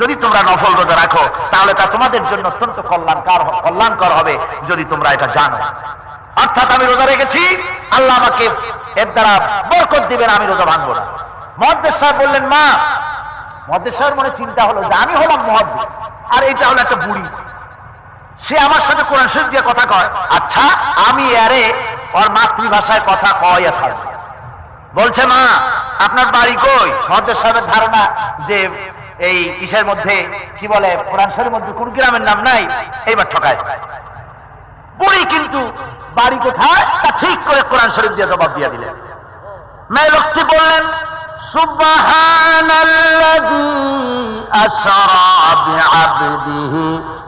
যদি তোমরা নফল রোজা রাখো, তাহলে তা তোমাদের জন্য অত্যন্ত কল্যাণকর কল্যাণকর হবে যদি তোমরা এটা জানো। অর্থাৎ আমি রোজা রেখেছি, আল্লাহ আমাকে এর দ্বারা বরকত দিবেন, আমি রোজা ভাঙবো না। মহাদ্দেশ সাহেব বললেন, মা, মহাদ্দেশ সাহেবের মনে চিন্তা হলো যে আমি হলাম মহাদ্দেশ, আর এটা হলো একটা বুড়ি। সে আমার সাথে কোরআন শরীফ দিয়ে কথা কয় আচ্ছা আমি আরে ওর মাতৃভাষায় কথা কয় এখন বলছে, মা, আপনার বাড়ি কই? সহদের সাহেবের ধারণা যে এই কিসের মধ্যে, কি বলে, কোরআন শরীর মধ্যে কোন গ্রামের নাম নাই, এইবার ঠকায়। বই কিন্তু বাড়ি কোথায়? তা ঠিক করে কোরআন শরীফ দিয়ে জবাব দিয়ে দিলেন। মেয়ে লক্ষ্মী বললেন সুবাহ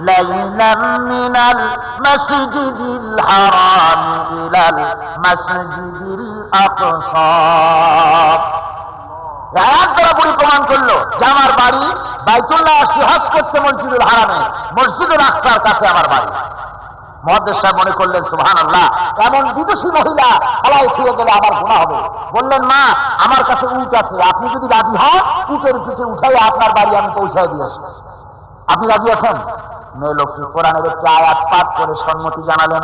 ليلا من المسجد الحرام إلى المسجد الأقصى আয়াত দ্বারা বুড়ি প্রমাণ করলো যে আমার বাড়ি বাইতুল্লাহ আসি হজ করতে মসজিদুল হারামে মসজিদুল আকসার কাছে আমার বাড়ি মহাদেশ সাহেব মনে করলেন সুহান আল্লাহ এমন বিদেশি মহিলা হালাই ছিঁড়ে গেলে আমার গুণা হবে বললেন মা আমার কাছে উট আছে আপনি যদি রাজি হন উটের পিঠে উঠাই আপনার বাড়ি আমি পৌঁছায় দিয়ে আসি আপনি রাজি আছেন মেলফি কোরআনের একটি আয়াত পাঠ করে সম্মতি জানালেন?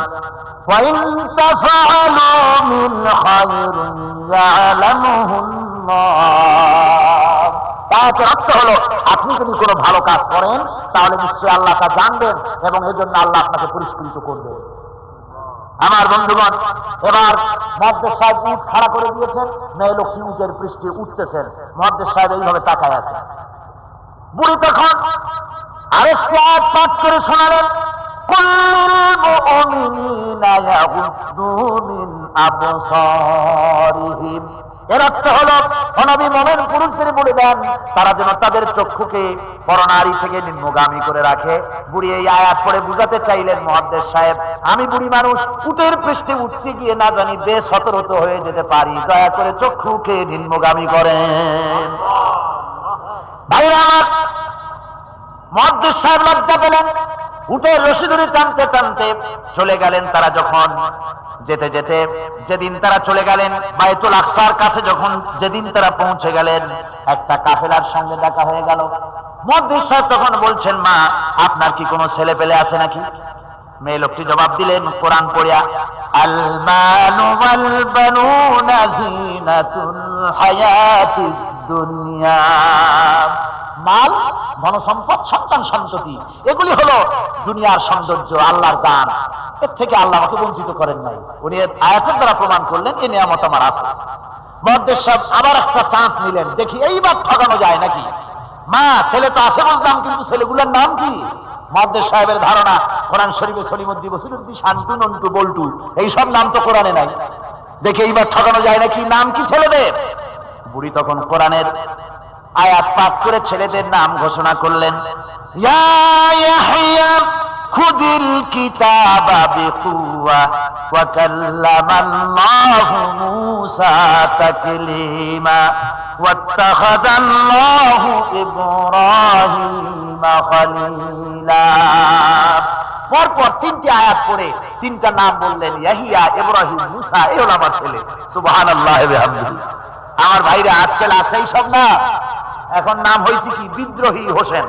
হলো, আপনি যদি কোনো ভালো কাজ করেন, তাহলে নিশ্চয়ই আল্লাহ তা জানবেন এবং এই জন্য আল্লাহ আপনাকে পুরস্কৃত করবেন। আমার বন্ধুগণ, এবার মহাদ্দের সাহেব উঠ খাড়া করে দিয়েছেন, মেয়ে লক্ষ্মী উঠের পৃষ্ঠে উঠতেছেন। মহাদ্দের সাহেব এইভাবে তাকায় আছে বুড়ি তখন করে বলে দেন, তারা যেন তাদের চক্ষুকে পরনারী থেকে নিম্নগামী করে রাখে। বুড়ি এই আয়াত পরে বুঝাতে চাইলেন মহাদ্দেশ সাহেব, আমি বুড়ি মানুষ, উটের পৃষ্ঠে উঠতে গিয়ে না জানি বেসতরত হয়ে যেতে পারি। দয়া করে চক্ষুকে নিম্নগামী করেন। ভাইরা মহাদ্দেশ সাহেব লজ্জা পেলেন। উটের রশি ধরে টানতে টানতে চলে গেলেন তারা যখন। যেতে যেতে যেদিন তারা চলে গেলেন বায়তুল আকসার কাছে যখন যেদিন তারা পৌঁছে গেলেন, একটা কাফেলার সঙ্গে দেখা হয়ে গেল। মহাদ্দেশ সাহেব তখন বলছেন, মা, আপনার কি কোনো ছেলে পেলে আছে নাকি? মেয়ে লোকটি জবাব দিলেন, কোরআন পড়িয়া আল মালু ওয়াল বানুনা হায়াতিদ দুনিয়া। মাল, ধনসম্পদ, সন্তান সন্ততি, এগুলি হলো দুনিয়ার সৌন্দর্য, আল্লাহর দান। এর থেকে আল্লাহ আমাকে বঞ্চিত করেন নাই। উনি আয়াতের দ্বারা প্রমাণ করলেন এই নিয়ামত আমার আছে। মহাদেশ সাহেব আবার একটা চান্স নিলেন। দেখি, এইবার ঠকানো যায় নাকি? মা, ছেলে তো আছে বুঝলাম কিন্তু ছেলেগুলোর নাম কি? মহাদেশ সাহেবের ধারণা, কোরআন শরীফে সলিমুদ্দি বসিরুদ্দি শান্তু, নন্টু, বল্টু, এইসব নাম তো কোরআনে নাই। দেখে, এইবার ঠকানো যায় নাকি? নাম কি ছেলেদের? বুড়ি তখন কোরআনের আয়াত পাঠ করে ছেলেদের নাম ঘোষণা করলেন। পরপর তিনটি আয়াত পড়ে তিনটা নাম বললেন, ইয়াহিয়া, ইব্রাহিম, মুসা এই আমার ছেলে। বিহামদিহি। আমার ভাইরা আজকাল আছেই সব না। এখন নাম হয়েছে কি? বিদ্রোহী হোসেন।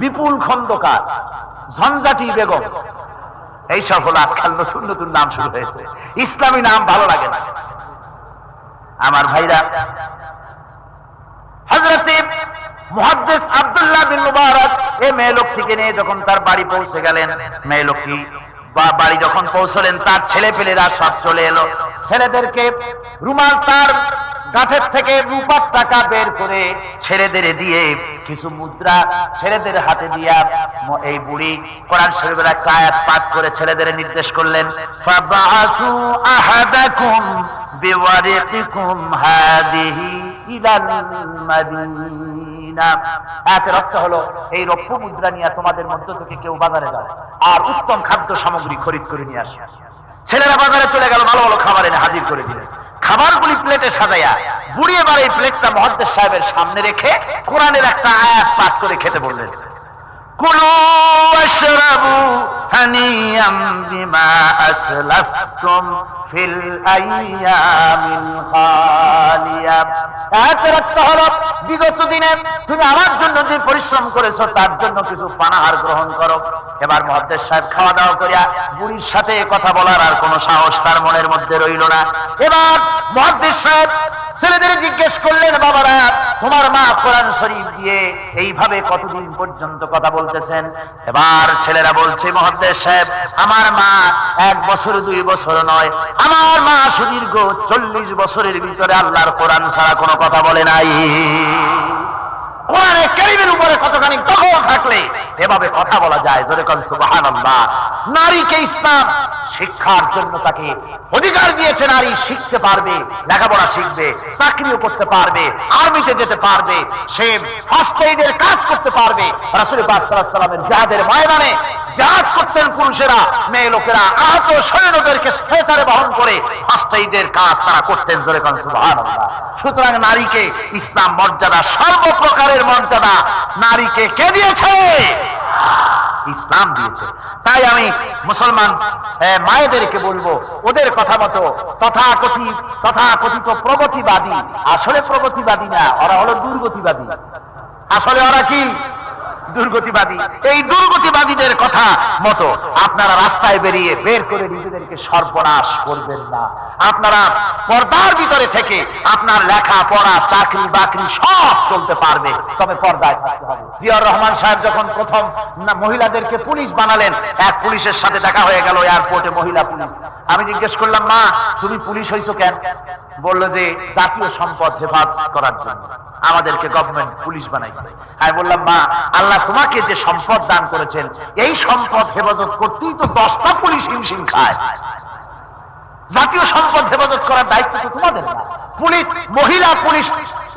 বিপুল খন্দকার। ঝঞ্ঝাটি বেগম। এইসব হলো আজকাল নতুন নতুন নাম শুরু হয়েছে। ইসলামী নাম ভালো লাগে না। আমার ভাইরা আব্দুল্লাহ বিন মুবারক মেয়ে লোকটিকে নিয়ে যখন তার বাড়ি পৌঁছে গেলেন, মেয়ে লোকটি বা বাড়ি যখন পৌঁছলেন, তার ছেলে পেলেরা সব চলে এলো। ছেলেদেরকে রুমাল তার গাছের থেকে রূপার টাকা বের করে ছেলেদের দিয়ে কিছু মুদ্রা ছেলেদের হাতে দিয়া এই বুড়ি কোরআন শরীফের একটা আয়াত পাঠ করে ছেলেদের নির্দেশ করলেন, ফাবাসু আহাদাকুম বিওয়ারিকিকুম হাদিহি ইলাল মাদিনা। আয়াতের অর্থ হলো, এই রৌপ্য মুদ্রা নিয়ে তোমাদের মধ্য থেকে কেউ বাজারে যাও আর উত্তম খাদ্য সামগ্রী খরিদ করে নিয়ে আসে। ছেলেরা বাজারে চলে গেল, ভালো ভালো খাবার এনে হাজির করে দিলেন। খাবারগুলি প্লেটে সাজাইয়া বুড়ি এবার এই প্লেটটা মহাদ্দের সাহেবের সামনে রেখে কোরআনের একটা আয়াত পাঠ করে খেতে বললেন। কুলু هنيئا بما أسلفتم في الأيام الخالية এক রাখতে হলো বিগত দিনে তুমি আমার জন্য যে পরিশ্রম করেছো তার জন্য কিছু পানাহার গ্রহণ করো এবার মহাদ্দেশ সাহেব খাওয়া দাওয়া করিয়া বুড়ির সাথে কথা বলার আর কোনো সাহস তার মনের মধ্যে রইল না এবার মহাদ্দেশ সাহেব ছেলেদের জিজ্ঞেস করলেন, বাবারা, তোমার মা কোরআন শরীফ দিয়ে এইভাবে কতদিন পর্যন্ত কথা বলতেছেন? এবার ছেলেরা বলছে, মহাদ্দেশ সাহেব, আমার মা এক বছর, দুই বছর নয়। আমার মা সুদীর্ঘ চল্লিশ বছরের ভিতরে আল্লাহর কোরআন ছাড়া কোনো কথা বলে নাই। কোরআনে কেরিমের উপরে কতখানি তখন থাকলে এভাবে কথা বলা যায়? জোরে কন সুবাহান নারীকে ইসলাম শিক্ষার জন্য তাকে অধিকার দিয়েছে, নারী শিখতে পারবে, লেখাপড়া শিখবে, চাকরিও করতে পারবে, আর্মিতে যেতে পারবে, সে ফার্স্ট এইডের কাজ করতে পারবে। রাসুল সাল্লামের যাদের ময়দানে জাহাজ করতেন পুরুষেরা, মেয়ে লোকেরা আহত সৈন্যদেরকে স্ট্রেচারে বহন করে ফার্স্ট কাজ তারা করতেন, জোরে সুতরাং নারীকে ইসলাম মর্যাদা সর্বপ্রকারের মর্যাদা। নারীকে কে দিয়েছে? ইসলাম দিয়েছে। তাই আমি মুসলমান মায়েদেরকে বলব, ওদের কথা মতো তথাকথি তথা কথিত প্রগতিবাদী, আসলে প্রগতিবাদী না, ওরা হলো দুর্গতিবাদী। আসলে ওরা কি? দুর্গতিবাদী। এই দুর্গতিবাদীদের কথা মতো আপনারা রাস্তায় বেরিয়ে বের করে নিজেদেরকে সর্বনাশ করবেন না। আপনারা পর্দার ভিতরে থেকে আপনার লেখা, পড়া, চাকরি, বাকরি সব চলতে পারবে। তবে পর্দায় থাকতে হবে। জিয়াউর রহমান সাহেব যখন প্রথম মহিলাদেরকে পুলিশ বানালেন, এক পুলিশের সাথে দেখা হয়ে গেল এয়ারপোর্টে মহিলা পুলিশ। আমি জিজ্ঞেস করলাম, মা, তুমি পুলিশ হইছো কেন? বলল যে, জাতীয় সম্পদ হেফাজত করার জন্য। আমাদেরকে গভর্নমেন্ট পুলিশ বানাইছে। আমি বললাম, মা, আল্লাহ তোমাকে যে সম্পদ দান করেছেন, এই সম্পদ হেফাজত করতেই তো দশটা পুলিশ হিমশিম খায়। জাতীয় সম্পদ হেফাজত করার দায়িত্ব তো তোমাদের না। পুলিশ, মহিলা পুলিশ,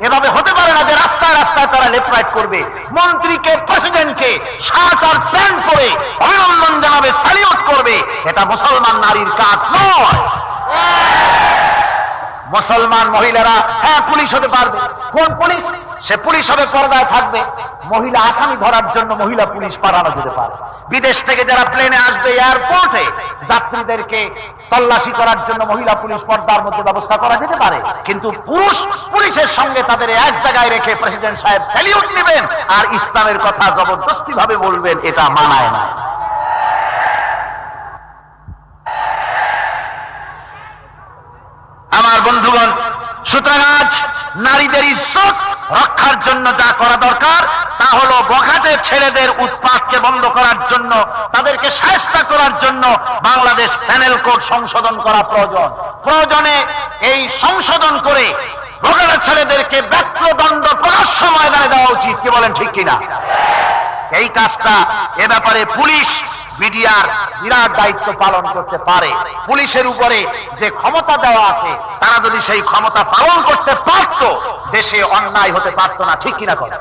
এভাবে হতে পারে না যে রাস্তায় রাস্তায় তারা লেফট করবে। মন্ত্রীকে, প্রেসিডেন্টকে শার্ট আর প্যান্ট করে অভিনন্দন জানাবে, স্যালিউট করবে। এটা মুসলমান নারীর কাজ নয়। মুসলমান মহিলারা হ্যাঁ পুলিশ হতে পারবে। কোন পুলিশ? সে পুলিশ হবে, পর্দায় থাকবে। মহিলা আসামি ধরার জন্য মহিলা পুলিশ পাঠানো যেতে পারে। বিদেশ থেকে যারা প্লেনে আসবে এয়ারপোর্টে, যাত্রীদেরকে তল্লাশি করার জন্য মহিলা পুলিশ পর্দার মধ্যে ব্যবস্থা করা যেতে পারে। কিন্তু পুরুষ পুলিশের সঙ্গে তাদের এক জায়গায় রেখে প্রেসিডেন্ট সাহেব স্যালিউট নেবেন আর ইসলামের কথা জবরদস্তি ভাবে বলবেন, এটা মানায় না। আমার বন্ধুগণ, সুতরাং আজ নারীদের ইজ্জত রক্ষার জন্য যা করা দরকার, তা হলো বখাটে ছেলেদের উৎপাতকে বন্ধ করার জন্য, তাদেরকে সাহস্তা করার জন্য বাংলাদেশ প্যানেল কোড সংশোধন করা প্রয়োজন। প্রয়োজনে এই সংশোধন করে বখাটে ছেলেদেরকে ব্যক্তদণ্ড প্রকাশ্য ময়দানে দেওয়া উচিত, কি বলেন ঠিক কিনা? এই কাজটা এ ব্যাপারে পুলিশ মিডিয়ার বিরাট দায়িত্ব পালন করতে পারে। পুলিশের উপরে যে ক্ষমতা দেওয়া আছে, তারা যদি সেই ক্ষমতা পালন করতে পারত, দেশে অন্যায় হতে পারত না, ঠিক কিনা কথা?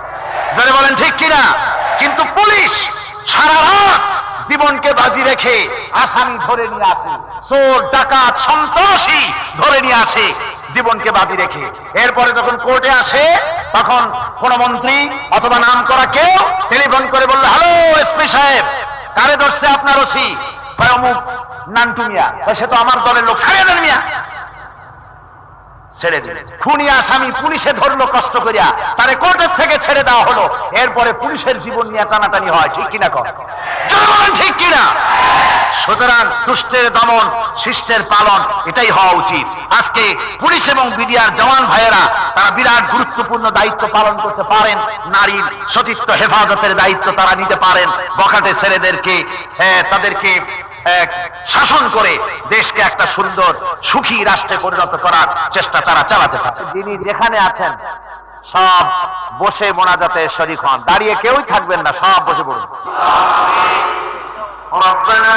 যারা বলেন, ঠিক কিনা? কিন্তু পুলিশ সারা রাত জীবনকে বাজি রেখে আসামি ধরে নিয়ে আসে, চোর, ডাকাত, সন্ত্রাসী ধরে নিয়ে আসে, জীবনকে বাজি রেখে। এরপরে যখন কোর্টে আসে, তখন কোন মন্ত্রী অথবা নাম করা কেউ টেলিফোন করে বলল, হ্যালো, এসপি সাহেব কারে ধরছে আপনার ওসি অমুক নান্টু সে তো আমার দলের লোক। দেন মিয়া। ছেড়ে দিল খুনি আসামি পুলিশে ধরলো কষ্ট করিয়া। তারে কোর্টের থেকে ছেড়ে দেওয়া হলো। এরপরে পুলিশের জীবন নিয়ে টানাটানি হয়। ঠিক কিনা কর ঠিক কিনা? সুতরাং দুষ্টের দমন শিষ্টের পালন এটাই হওয়া উচিত আজকে পুলিশ এবং বিডিআর জওয়ান ভাইয়েরা তারা বিরাট গুরুত্বপূর্ণ দায়িত্ব পালন করতে পারেন নারীর সতীত্ব হেফাজতের দায়িত্ব তারা নিতে পারেন বখাটে ছেলেদেরকে আহ, তাদেরকে এক শাসন করে দেশকে একটা সুন্দর সুখী রাষ্ট্রে পরিণত করার চেষ্টা তারা চালাতে পারে যিনি যেখানে আছেন সব বসে মোনাজাতে শরিক হন দাঁড়িয়ে কেউই থাকবেন না সব বসে পড়ুন ربنا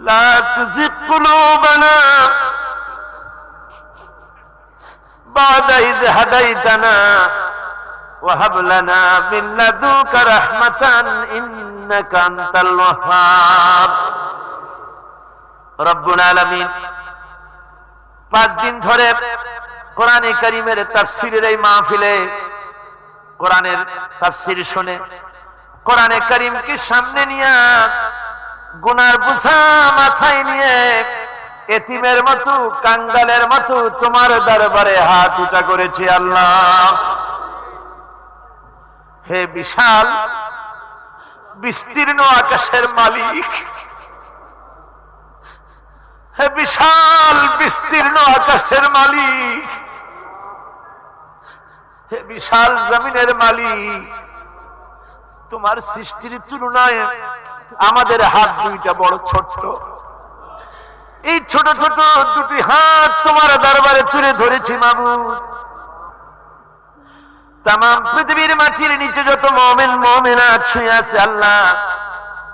لا تزغ قلوبنا بعد إذ هديتنا وهب لنا من لدنك رحمة إنك أنت الوهاب رب العالمين পাঁচ দিন ধরে কোরআনে করিমের তাফসিরের এই মাহফিলে কোরআনের তাফসির শুনে কোরআনে করিমকে সামনে নিয়ে গুনার বুঝা মাথায় নিয়ে এতিমের মতো, কাঙ্গালের মতো তোমার দরবারে হাত উঁচা করেছি আল্লাহ। হে বিশাল, বিস্তীর্ণ আকাশের মালিক। হে বিশাল, বিস্তীর্ণ আকাশের মালিক। হে বিশাল জমিনের মালিক। তোমার সৃষ্টির তুলনায় আমাদের হাত দুইটা বড় ছোট্ট। এই ছোট ছোট দুটি হাত তোমার দরবারে তুলে ধরেছি মাবু তাম পৃথিবীর মাটির নিচে যত মমেন, মমেনা ছুঁয়ে আছে আল্লাহ,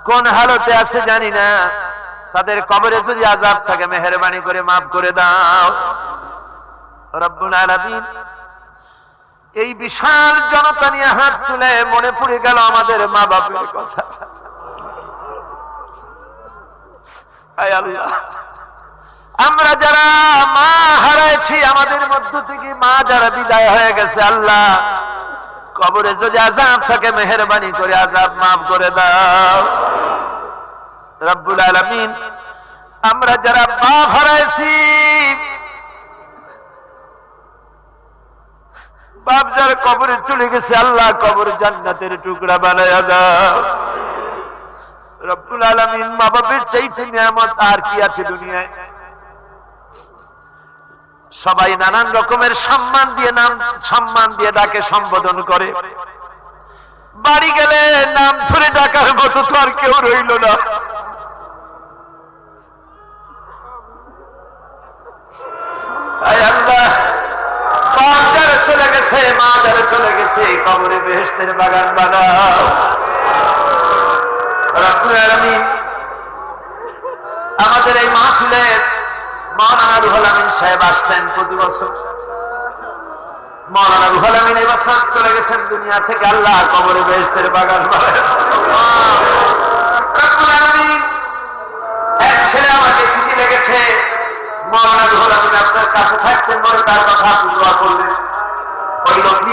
কোন হালতে আছে জানি না। তাদের কবরে যদি আজাব থাকে, মেহরবানি করে মাফ করে দাও। রব্বুল আলামিন এই বিশাল জনতা নিয়ে হাত তুলে মনে পড়ে গেল আমাদের মা বাপের কথা আমরা যারা মা হারাইছি, আমাদের মধ্য থেকে মা যারা বিদায় হয়ে গেছে, আল্লাহ কবরে যদি আজাব থাকে, মেহরবানি করে আজাব মাফ করে দাও। রব্বুল আলমিন, আমরা যারা বাপ হারাইছি বাপ যারা কবরে চলে গেছে, আল্লাহ কবর জান্নাতের টুকরা বানায় দাও। রব্বুল আলমিন মা বাপের চাইতে নিয়ামত আর কি আছে দুনিয়ায়? সবাই নানান রকমের সম্মান দিয়ে নাম, সম্মান দিয়ে ডাকে, সম্বোধন করে। বাড়ি গেলে নাম ধরে ডাকার মতো তো আর কেউ রইল না। চলে গেছে কবরে বেহেস্তের বাগান বানাও। আলামিন আমাদের এই মাহফিলে মৌলানা রুহুল আমিন সাহেব আসতেন প্রতি বছর। মৌলানা রুহুল আমিন এই চলে গেছেন দুনিয়া থেকে, আল্লাহ কবরে বেহেস্তের বাগান। এক ছেলে আমাকে চিঠি লেগেছে মৌলানা রুহুল আপনার কাছে থাকতেন বলে তার কথা আপনি করলেন।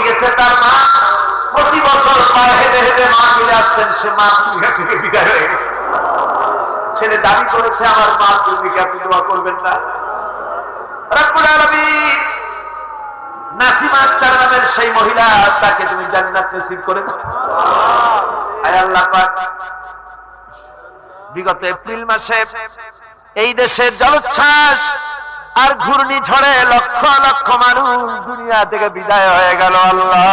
গেছে তার মা। প্রতি বছর পায়ে হেঁটে হেঁটে মা আসতেন সে মা দুনিয়া থেকে বিদায় হয়ে গেছে। ছেলে দাবি করেছে, আমার মা দুর্নীকে আপনি দোয়া করবেন না। সেই মহিলা, তাকে তুমি জান্নাত নসিব করে বিগত এপ্রিল মাসে এই দেশের জলোচ্ছ্বাস আর ঘূর্ণি ঝড়ে লক্ষ লক্ষ মানুষ দুনিয়া থেকে বিদায় হয়ে গেল আল্লাহ।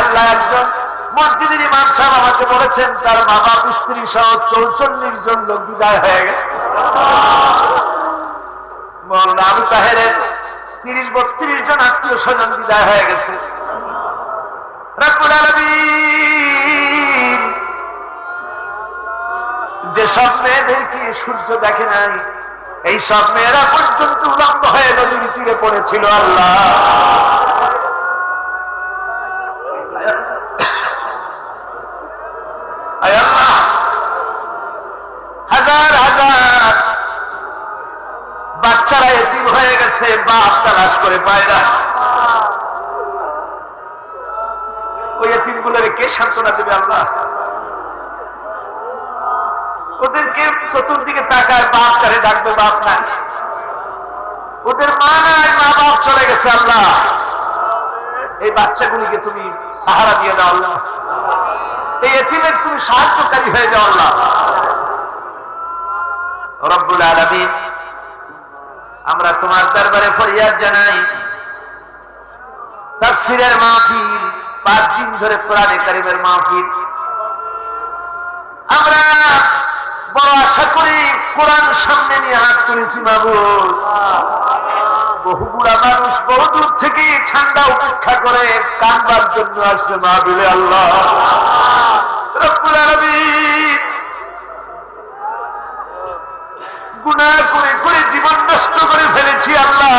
আল্লাহ, একজন মসজিদের ইমাম সাহেব আমাকে বলেছেন, তার বাপ স্ত্রী সহ চৌচল্লিশ জন লোক বিদায় হয়ে গেছে। মৌলানা আবু তিরিশ, বত্রিশ জন আত্মীয় স্বজন বিদায় হয়ে গেছে। রব্বুল আলামিন সব মেয়েদেরকে সূর্য দেখে নাই। এই সব মেয়েরা পর্যন্ত উলম্ব হয়ে নদীর তীরে পড়েছিল, আল্লাহ। হাজার হাজার বাচ্চারা এতিম হয়ে গেছে, বাপ তালাশ করে পায় না ওই এতিমগুলোর কে সান্ত্বনা দেবে আল্লাহ? ওদেরকে চতুর্দিকে তাকায়, বাপ তারে ডাকবে, বাপ নাই। ওদের মা নাই, মা বাপ চলে গেছে আল্লাহ। এই বাচ্চাগুলিকে তুমি সাহারা দিয়ে দাও আল্লাহ। এই তুমি সাহায্যকারী হয়ে যাও আল্লাহ। রব্বুল আমরা তোমার দরবারে ফরিয়াদ জানাই। মাহফিল, পাঁচ দিন ধরে কোরআনে কারিমের মাহফিল। আমরা কোরআন সামনে নিয়ে হাত করেছি বাবু বহু বুড়া মানুষ বহু দূর থেকে ঠান্ডা উপেক্ষা করে কানবার জন্য আসছে মা বিলে আল্লাহ গুনাহ করে করে জীবন নষ্ট করে ফেলেছি আল্লাহ।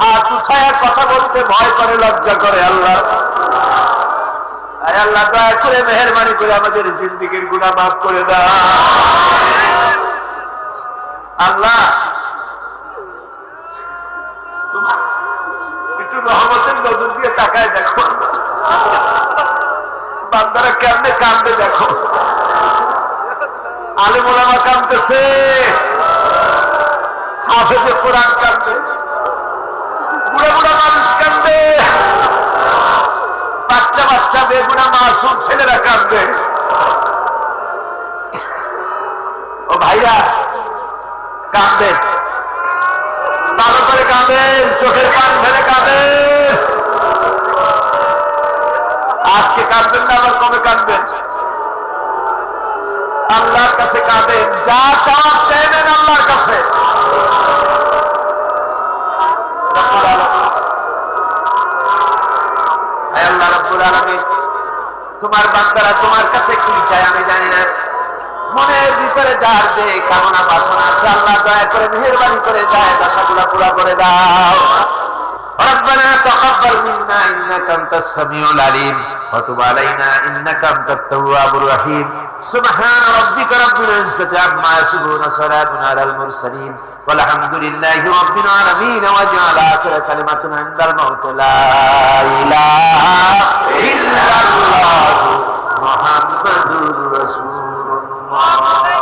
হাত উঠায় কথা বলতে ভয় করে, লজ্জা করে আল্লাহ। আয় আল্লাহ দয়া মেহরবানি করে আমাদের জিন্দিগির গুণা মাফ করে দাও। আল্লাহ একটু রহমতের নজর দিয়ে তাকায় দেখো। বান্দারা কেমনে কান্দে দেখো। আলেমোলামা কান্দতেছে হাফেজে কোরআন কান্দে বুড়া বুড়া মানুষ বাচ্চা বাচ্চা, বেগুনা মাসুম ছেলেরা কাঁদবে। ও ভাইরা কান্দেন ভালো করে কাঁদেন, চোখের পান ফেলে কাঁদেন। আজকে কাঁদবেন না, আবার কবে কাঁদবেন? আল্লাহর কাছে কাঁদেন, যা চাওয়ার চাইবেন আল্লাহর কাছে রব্বুল আলামিন। হে আল্লাহ তোমার বান্দারা তোমার কাছে কি চায় আমি জানি না। মনের ভিতরে যার যে কামনা বাসনা আছে, আল্লাহ দয়া করে মেহরবানি করে যায় দশাগুলা পুরা করে দাও। ربنا تقبل منا انك انت السميع العليم وتب علينا انك انت التواب الرحيم سبحان ربك رب العزه عما يصفون سلام على المرسلين والحمد لله رب العالمين واجعل اخر كلمه عند الموت لا اله الا الله محمد رسول الله